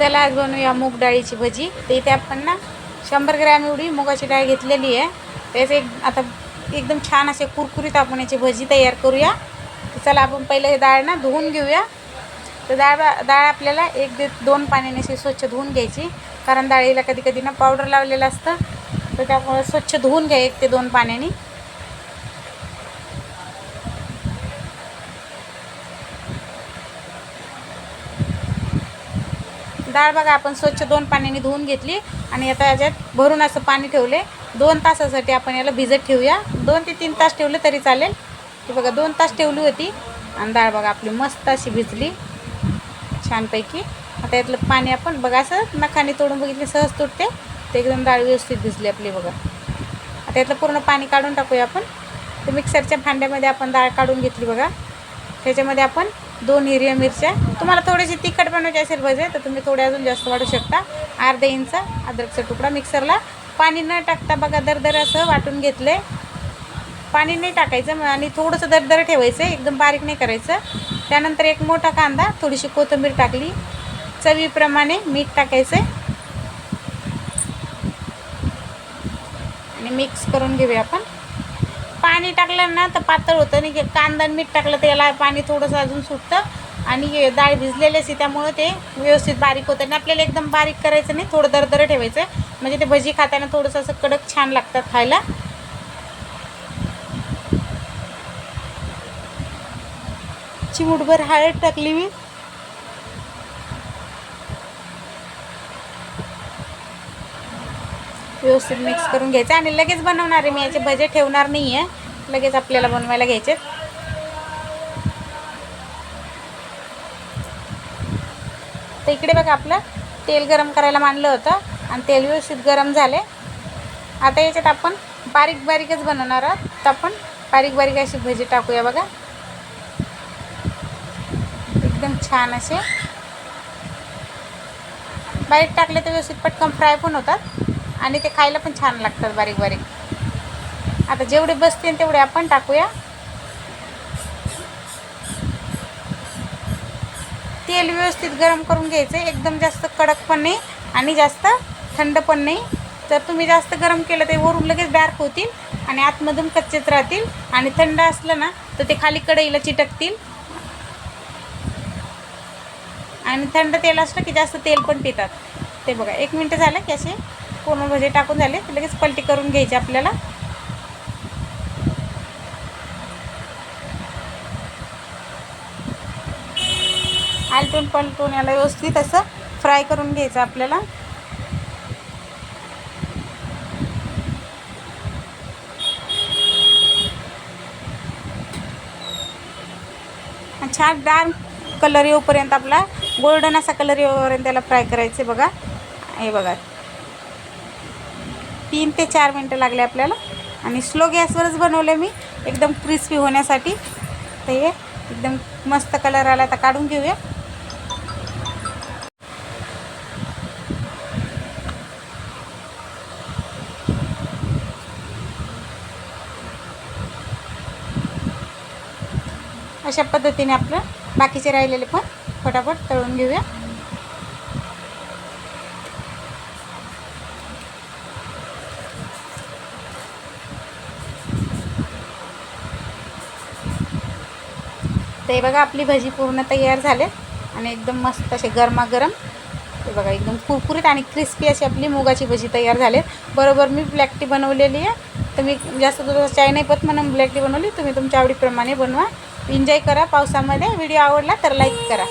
चला आज बनवूया मूग डाळीची भजी. तर इथे आपण ना शंभर ग्रॅम एवढी मुगाची डाळ घेतलेली आहे. त्याचे एक आता एकदम छान असे कुरकुरीत आपण याची भजी तयार करूया. तर चला आपण पहिलं हे डाळ ना धुवून घेऊया. तर डाळ डाळ आपल्याला एक दे दोन पाण्याने अशी स्वच्छ धुवून घ्यायची. कारण डाळीला कधी कधी ना पावडर लावलेलं असतं. तर त्यामुळे स्वच्छ धुवून घ्या एक ते दोन पाण्याने. डाळ बघा आपण स्वच्छ दोन पाण्याने धुवून घेतली आणि आता याच्यात भरून असं पाणी ठेवले. दोन तासासाठी आपण याला भिजत ठेवूया. दोन ते तीन तास ठेवलं तरी चालेल. की बघा दोन तास ठेवली होती आणि डाळ बघा आपली मस्त अशी भिजली. छानपैकी. आता यातलं पाणी आपण बघा असं नखाने तोडून बघितले सहज तुटते. ते एकदम डाळ व्यवस्थित भिजली आपली बघा. आता यातलं पूर्ण पाणी काढून टाकूया आपण. तर मिक्सरच्या भांड्यामध्ये आपण डाळ काढून घेतली बघा. त्याच्यामध्ये आपण दोन हिरव्या मिरच्या. तुम्हाला थोडीशी तिखट बनवायची म्हणजे असेल भजे तर तुम्ही थोडे अजून जास्त वाढू शकता. अर्धा इंच अद्रकचा तुकडा मिक्सरला. पाणी न टाकता बघा दरदर असं वाटून घेतले पाणी नाही टाकायचं आणि थोडंसं दरदर ठेवायचं एकदम बारीक नाही करायचं. त्यानंतर एक मोठा कांदा थोडीशी कोथिंबीर टाकली. चवीप्रमाणे मीठ टाकायचं आणि मिक्स करून घेऊया आपण. पाणी टाकलं ना तर पातळ होतं. आणि कांदा मीठ टाकलं तर याला पाणी थोडंसं अजून सुटतं. आणि डाळ भिजलेली असते त्यामुळं ते व्यवस्थित बारीक होतं. आणि आपल्याला एकदम बारीक करायचं नाही थोडं दरदर ठेवायचं. म्हणजे ते भजी खाताना थोडंसं असं कडक छान लागतात खायला. चिमूटभर हळद टाकली मी. व्यवस्थित मिक्स करून घ्यायचं. आणि लगेच बनवणार आहे मी. याचे भजे ठेवणार नाही आहे लगेच आपल्याला बनवायला घ्यायचे. तर इकडे बघा आपलं तेल गरम करायला मांडलं होतं आणि तेल व्यवस्थित गरम झाले. आता याच्यात आपण बारीक बारीकच बनवणार आहोत. तर आपण बारीक बारीक अशी भजी टाकूया बघा. एकदम छान असे. बारीक टाकले तर व्यवस्थित पटकन फ्राय पण होतात आणि ते खायला पण छान लागतात बारीक बारीक आता जेवढे बसतील तेवढे आपण टाकूया. तेल व्यवस्थित गरम करून घ्यायचं एकदम जास्त कडक पण नाही आणि जास्त थंड पण नाही. तर तुम्ही जास्त गरम केलं ते वरून लगेच डार्क होतील आणि आतमधून कच्चेच राहतील आणि थंड असलं ना तर ते खाली कढईला चिटकतील. आणि थंड तेल असलं की जास्त तेल पण पितात. ते बघा एक मिनटं झालं की असे पूर्ण भजे टाकून झाले लगेच पलटी करून घ्यायचे आपल्याला. आलटून पलटून याला व्यवस्थित असं फ्राय करून घ्यायचं आपल्याला. छान डार्क कलर येऊपर्यंत आपला गोल्डन असा कलर येऊपर्यंत त्याला फ्राय करायचे बघा. हे बघा. तीन ते चार मिनटं लागले आपल्याला. आणि स्लो गॅसवरच बनवले मी. एकदम क्रिस्पी होण्यासाठी. तर हे एकदम मस्त कलर आला. तर काढून घेऊया. अशा पद्धतीने आपलं बाकीचे राहिलेले पण फटाफट तळून घेऊया. ते बघा आपली भजी पूर्ण तयार झाले आणि एकदम मस्त असे गरमागरम. ते बघा एकदम कुरकुरीत आणि क्रिस्पी अशी आपली मुगाची भजी तयार झाले बरोबर मी ब्लॅक टी बनवलेली आहे. तर मी जास्त तुझं चाय नाही पत म्हणून ब्लॅक टी बनवली. तुम्ही तुमच्या आवडीप्रमाणे बनवा. एन्जॉय करा पावसामध्ये. व्हिडिओ आवडला तर लाईक करा.